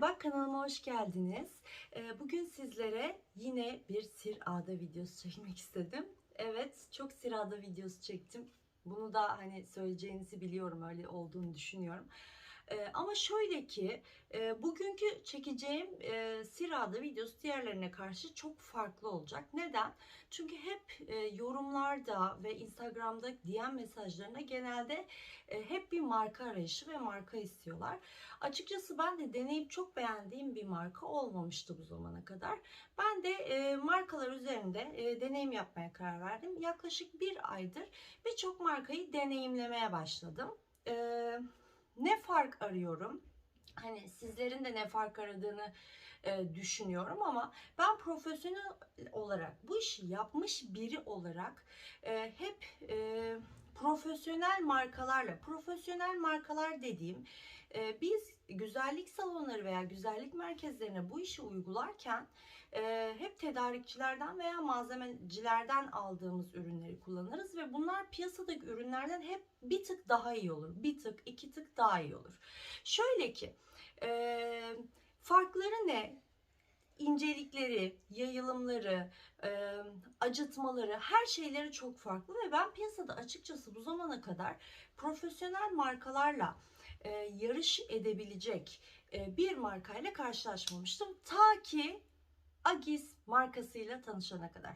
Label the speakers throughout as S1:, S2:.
S1: Merhaba kanalıma hoş geldiniz. Ee, Bugün sizlere yine bir Sir Ağda videosu çekmek istedim. Evet çok Sir Ağda videosu çektim. Bunu da hani söyleyeceğinizi biliyorum öyle olduğunu düşünüyorum. Ee, ama şöyle ki e, bugünkü çekeceğim e, Sirada videosu diğerlerine karşı çok farklı olacak. Neden? Çünkü hep e, yorumlarda ve Instagram'da DM mesajlarına genelde e, hep bir marka arayışı ve marka istiyorlar. Açıkçası ben de deneyip çok beğendiğim bir marka olmamıştı bu zamana kadar. Ben de e, markalar üzerinde e, deneyim yapmaya karar verdim. Yaklaşık bir aydır birçok markayı deneyimlemeye başladım. Eee ne fark arıyorum? Hani sizlerin de ne fark aradığını e, düşünüyorum ama ben profesyonel olarak bu işi yapmış biri olarak e, hep e, profesyonel markalarla profesyonel markalar dediğim e, biz güzellik salonları veya güzellik merkezlerine bu işi uygularken e, hep tedarikçilerden veya malzemecilerden aldığımız ürünleri kullanırız ve bunlar piyasadaki ürünlerden hep bir tık daha iyi olur. Bir tık, iki tık daha iyi olur. Şöyle ki e, farkları ne? incelikleri, yayılımları, e, acıtmaları, her şeyleri çok farklı ve ben piyasada açıkçası bu zamana kadar profesyonel markalarla e, yarış edebilecek e, bir markayla karşılaşmamıştım. Ta ki Agis markasıyla tanışana kadar.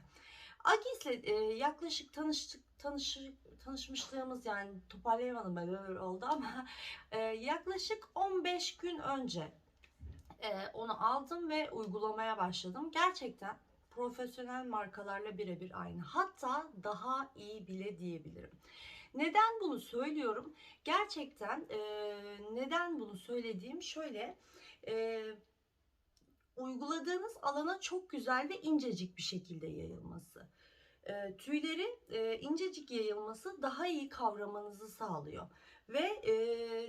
S1: Agis'le e, yaklaşık tanıştık tanış, tanışmışlığımız yani toparlayamadım ben oldu ama e, yaklaşık 15 gün önce e, onu aldım ve uygulamaya başladım. Gerçekten profesyonel markalarla birebir aynı. Hatta daha iyi bile diyebilirim. Neden bunu söylüyorum? Gerçekten e, neden bunu söylediğim şöyle e, uyguladığınız alana çok güzel ve incecik bir şekilde yayılması. E, tüyleri e, incecik yayılması daha iyi kavramanızı sağlıyor. Ve e,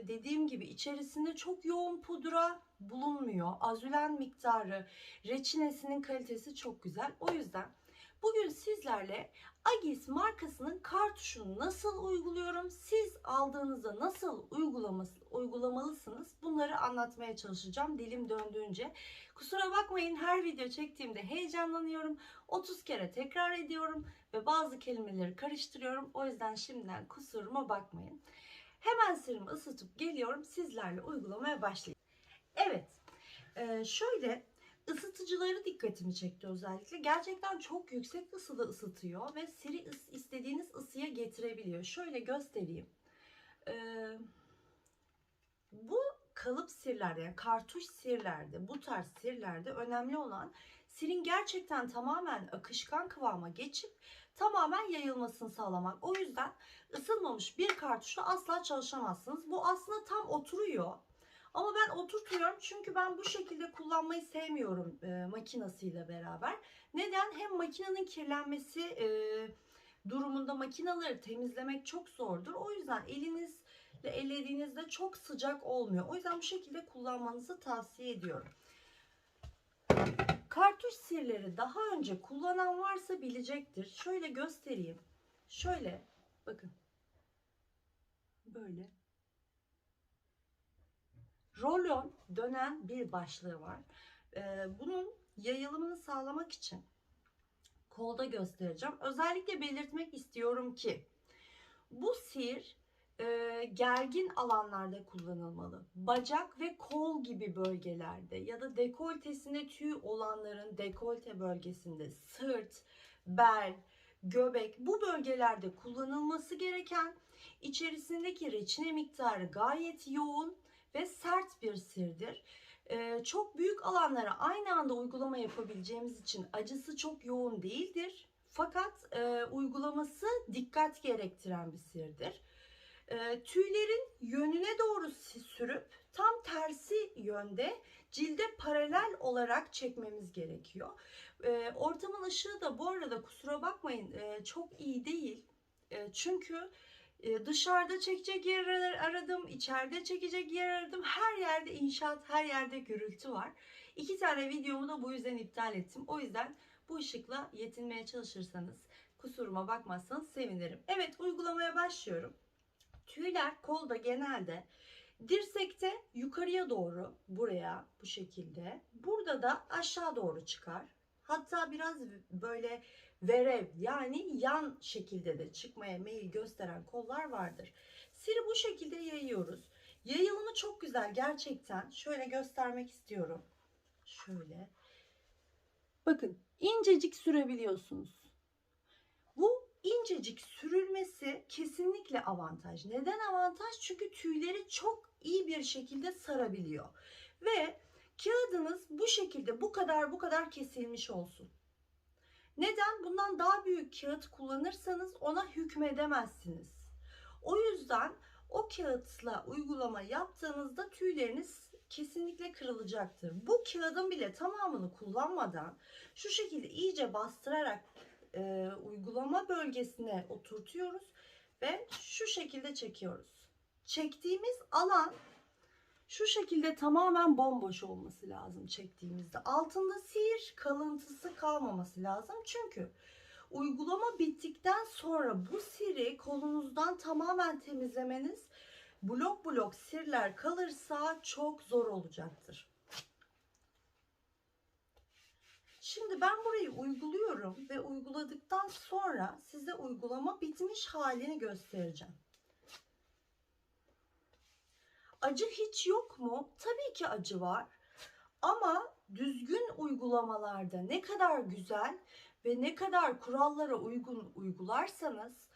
S1: dediğim gibi içerisinde çok yoğun pudra bulunmuyor. Azülen miktarı, reçinesinin kalitesi çok güzel. O yüzden bugün sizlerle Agis markasının kartuşunu nasıl uyguluyorum, siz aldığınızda nasıl uygulamalısınız bunları anlatmaya çalışacağım dilim döndüğünce. Kusura bakmayın her video çektiğimde heyecanlanıyorum. 30 kere tekrar ediyorum ve bazı kelimeleri karıştırıyorum. O yüzden şimdiden kusuruma bakmayın. Hemen sırımı ısıtıp geliyorum. Sizlerle uygulamaya başlayayım. Evet. Ee, şöyle ısıtıcıları dikkatimi çekti özellikle. Gerçekten çok yüksek ısıda ısıtıyor ve siri ıs istediğiniz ısıya getirebiliyor. Şöyle göstereyim. Ee, bu kalıp sirlerde yani kartuş sirlerde bu tarz sirlerde önemli olan sirin gerçekten tamamen akışkan kıvama geçip tamamen yayılmasını sağlamak. O yüzden ısınmamış bir kartuşla asla çalışamazsınız. Bu aslında tam oturuyor. Ama ben oturtuyorum çünkü ben bu şekilde kullanmayı sevmiyorum e, makinasıyla beraber. Neden? Hem makinenin kirlenmesi e, durumunda makinaları temizlemek çok zordur. O yüzden elinizle ellediğinizde çok sıcak olmuyor. O yüzden bu şekilde kullanmanızı tavsiye ediyorum. Kartuş sirleri daha önce kullanan varsa bilecektir. Şöyle göstereyim. Şöyle bakın. Böyle. Rolon dönen bir başlığı var. Ee, bunun yayılımını sağlamak için kolda göstereceğim. Özellikle belirtmek istiyorum ki bu sir e, gergin alanlarda kullanılmalı. Bacak ve kol gibi bölgelerde ya da dekoltesinde tüy olanların dekolte bölgesinde sırt, bel, göbek bu bölgelerde kullanılması gereken içerisindeki reçine miktarı gayet yoğun ve sert bir sirdir. Çok büyük alanlara aynı anda uygulama yapabileceğimiz için acısı çok yoğun değildir. Fakat e, uygulaması dikkat gerektiren bir sirdir. E, tüylerin yönüne doğru sürüp tam tersi yönde cilde paralel olarak çekmemiz gerekiyor. E, ortamın ışığı da bu arada kusura bakmayın e, çok iyi değil. E, çünkü dışarıda çekecek yer aradım, içeride çekecek yer aradım. Her yerde inşaat, her yerde gürültü var. İki tane videomu da bu yüzden iptal ettim. O yüzden bu ışıkla yetinmeye çalışırsanız, kusuruma bakmazsanız sevinirim. Evet, uygulamaya başlıyorum. Tüyler kolda genelde Dirsekte yukarıya doğru buraya bu şekilde. Burada da aşağı doğru çıkar. Hatta biraz böyle verev yani yan şekilde de çıkmaya meyil gösteren kollar vardır. Siri bu şekilde yayıyoruz. Yayılımı çok güzel gerçekten. Şöyle göstermek istiyorum. Şöyle. Bakın incecik sürebiliyorsunuz. Bu incecik sürülmesi kesinlikle avantaj. Neden avantaj? Çünkü tüyleri çok iyi bir şekilde sarabiliyor. Ve kağıdınız bu şekilde bu kadar bu kadar kesilmiş olsun. Neden? Bundan daha büyük kağıt kullanırsanız ona hükmedemezsiniz. O yüzden o kağıtla uygulama yaptığınızda tüyleriniz kesinlikle kırılacaktır. Bu kağıdın bile tamamını kullanmadan şu şekilde iyice bastırarak e, uygulama bölgesine oturtuyoruz ve şu şekilde çekiyoruz. Çektiğimiz alan şu şekilde tamamen bomboş olması lazım çektiğimizde. Altında sihir kalıntısı kalmaması lazım. Çünkü uygulama bittikten sonra bu siri kolunuzdan tamamen temizlemeniz blok blok sirler kalırsa çok zor olacaktır. Şimdi ben burayı uyguluyorum ve uyguladıktan sonra size uygulama bitmiş halini göstereceğim. Acı hiç yok mu? Tabii ki acı var. Ama düzgün uygulamalarda ne kadar güzel ve ne kadar kurallara uygun uygularsanız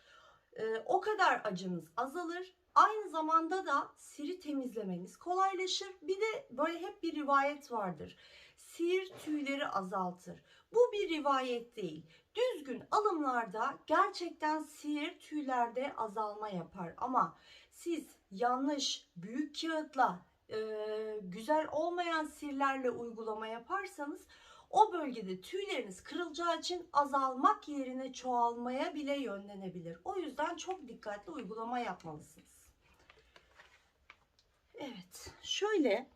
S1: e, o kadar acınız azalır. Aynı zamanda da siri temizlemeniz kolaylaşır. Bir de böyle hep bir rivayet vardır. Sihir tüyleri azaltır. Bu bir rivayet değil. Düzgün alımlarda gerçekten sihir tüylerde azalma yapar. Ama siz yanlış büyük kağıtla e, güzel olmayan sirlerle uygulama yaparsanız o bölgede tüyleriniz kırılacağı için azalmak yerine çoğalmaya bile yönlenebilir. O yüzden çok dikkatli uygulama yapmalısınız. Evet, şöyle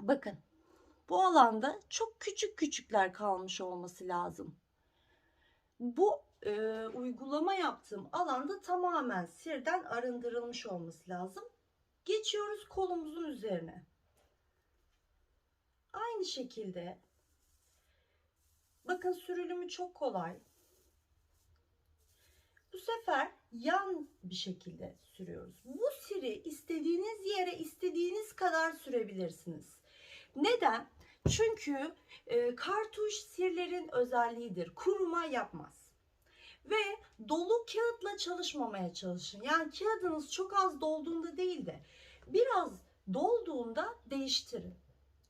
S1: bakın. Bu alanda çok küçük küçükler kalmış olması lazım. Bu e, uygulama yaptığım alanda tamamen sirden arındırılmış olması lazım. Geçiyoruz kolumuzun üzerine. Aynı şekilde bakın sürülümü çok kolay. Bu sefer yan bir şekilde sürüyoruz. Bu siri istediğiniz yere istediğiniz kadar sürebilirsiniz. Neden? Çünkü e, kartuş sirlerin özelliğidir. Kuruma yapmaz. Ve dolu kağıtla çalışmamaya çalışın. Yani kağıdınız çok az dolduğunda değil de biraz dolduğunda değiştirin.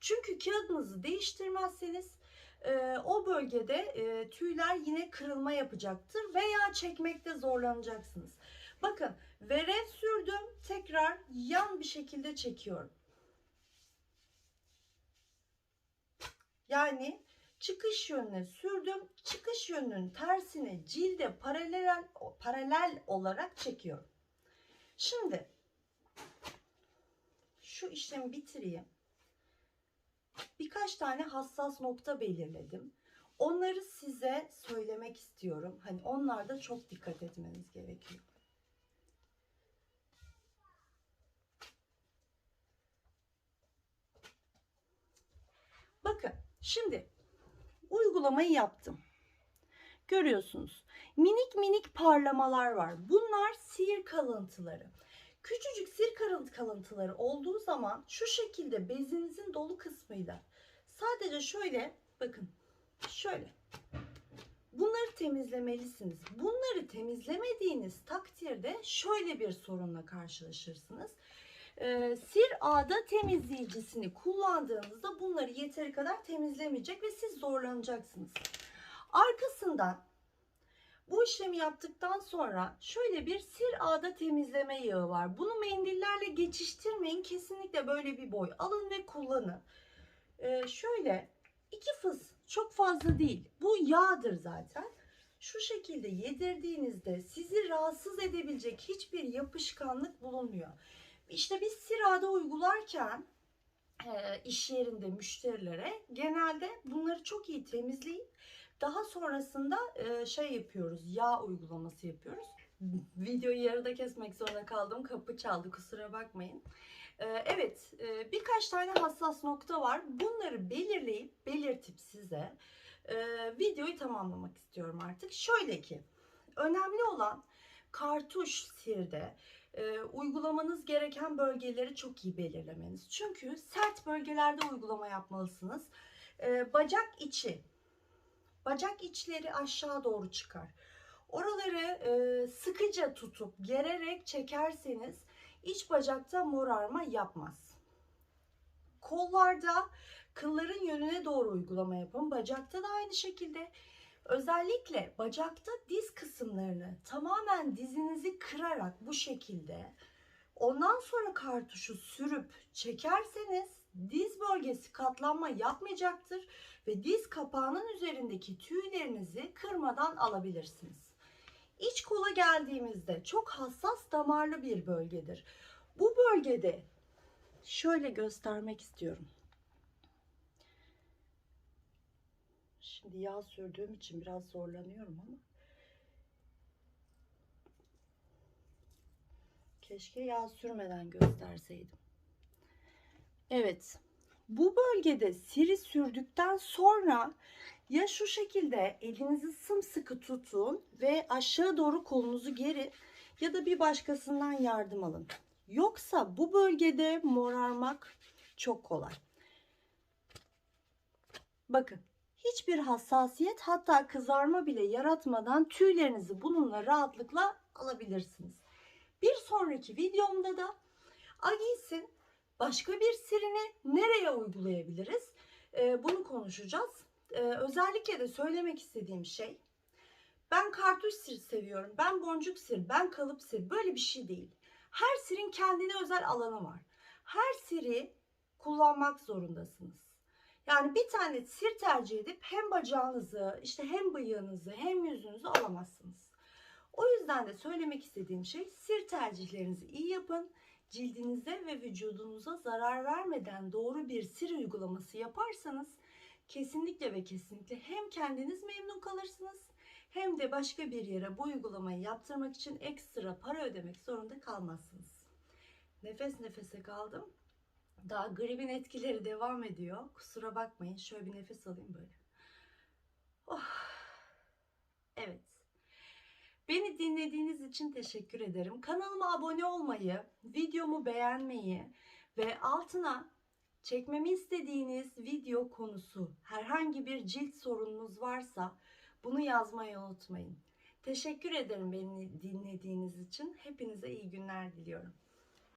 S1: Çünkü kağıdınızı değiştirmezseniz e, o bölgede e, tüyler yine kırılma yapacaktır veya çekmekte zorlanacaksınız. Bakın verev sürdüm tekrar yan bir şekilde çekiyorum. Yani çıkış yönüne sürdüm. Çıkış yönünün tersine cilde paralel paralel olarak çekiyorum. Şimdi şu işlemi bitireyim. Birkaç tane hassas nokta belirledim. Onları size söylemek istiyorum. Hani onlarda çok dikkat etmeniz gerekiyor. Bakın Şimdi uygulamayı yaptım. Görüyorsunuz. Minik minik parlamalar var. Bunlar sihir kalıntıları. Küçücük sihir kalıntıları olduğu zaman şu şekilde bezinizin dolu kısmıyla sadece şöyle bakın şöyle bunları temizlemelisiniz. Bunları temizlemediğiniz takdirde şöyle bir sorunla karşılaşırsınız e, sir ağda temizleyicisini kullandığınızda bunları yeteri kadar temizlemeyecek ve siz zorlanacaksınız. Arkasından bu işlemi yaptıktan sonra şöyle bir sir ağda temizleme yağı var. Bunu mendillerle geçiştirmeyin. Kesinlikle böyle bir boy alın ve kullanın. Ee, şöyle iki fıs çok fazla değil. Bu yağdır zaten. Şu şekilde yedirdiğinizde sizi rahatsız edebilecek hiçbir yapışkanlık bulunmuyor. İşte biz sirada uygularken e, iş yerinde müşterilere genelde bunları çok iyi temizleyip daha sonrasında e, şey yapıyoruz yağ uygulaması yapıyoruz. videoyu yarıda kesmek zorunda kaldım. Kapı çaldı kusura bakmayın. Ee, evet e, birkaç tane hassas nokta var. Bunları belirleyip belirtip size e, videoyu tamamlamak istiyorum artık. Şöyle ki önemli olan kartuş sirde e, uygulamanız gereken bölgeleri çok iyi belirlemeniz. Çünkü sert bölgelerde uygulama yapmalısınız. E, bacak içi, bacak içleri aşağı doğru çıkar. Oraları e, sıkıca tutup gererek çekerseniz iç bacakta morarma yapmaz. Kollarda kılların yönüne doğru uygulama yapın. Bacakta da aynı şekilde. Özellikle bacakta diz kısımlarını tamamen dizinizi kırarak bu şekilde ondan sonra kartuşu sürüp çekerseniz diz bölgesi katlanma yapmayacaktır ve diz kapağının üzerindeki tüylerinizi kırmadan alabilirsiniz. İç kola geldiğimizde çok hassas damarlı bir bölgedir. Bu bölgede şöyle göstermek istiyorum. Şimdi yağ sürdüğüm için biraz zorlanıyorum ama. Keşke yağ sürmeden gösterseydim. Evet. Bu bölgede siri sürdükten sonra ya şu şekilde elinizi sımsıkı tutun ve aşağı doğru kolunuzu geri ya da bir başkasından yardım alın. Yoksa bu bölgede morarmak çok kolay. Bakın hiçbir hassasiyet hatta kızarma bile yaratmadan tüylerinizi bununla rahatlıkla alabilirsiniz. Bir sonraki videomda da Agis'in başka bir sirini nereye uygulayabiliriz? Ee, bunu konuşacağız. Ee, özellikle de söylemek istediğim şey ben kartuş sir seviyorum, ben boncuk sir, ben kalıp sir böyle bir şey değil. Her sirin kendine özel alanı var. Her siri kullanmak zorundasınız. Yani bir tane sir tercih edip hem bacağınızı, işte hem bıyığınızı, hem yüzünüzü alamazsınız. O yüzden de söylemek istediğim şey sir tercihlerinizi iyi yapın. Cildinize ve vücudunuza zarar vermeden doğru bir sir uygulaması yaparsanız kesinlikle ve kesinlikle hem kendiniz memnun kalırsınız hem de başka bir yere bu uygulamayı yaptırmak için ekstra para ödemek zorunda kalmazsınız. Nefes nefese kaldım. Daha gripin etkileri devam ediyor. Kusura bakmayın. Şöyle bir nefes alayım böyle. Oh. Evet. Beni dinlediğiniz için teşekkür ederim. Kanalıma abone olmayı, videomu beğenmeyi ve altına çekmemi istediğiniz video konusu, herhangi bir cilt sorununuz varsa bunu yazmayı unutmayın. Teşekkür ederim beni dinlediğiniz için. Hepinize iyi günler diliyorum.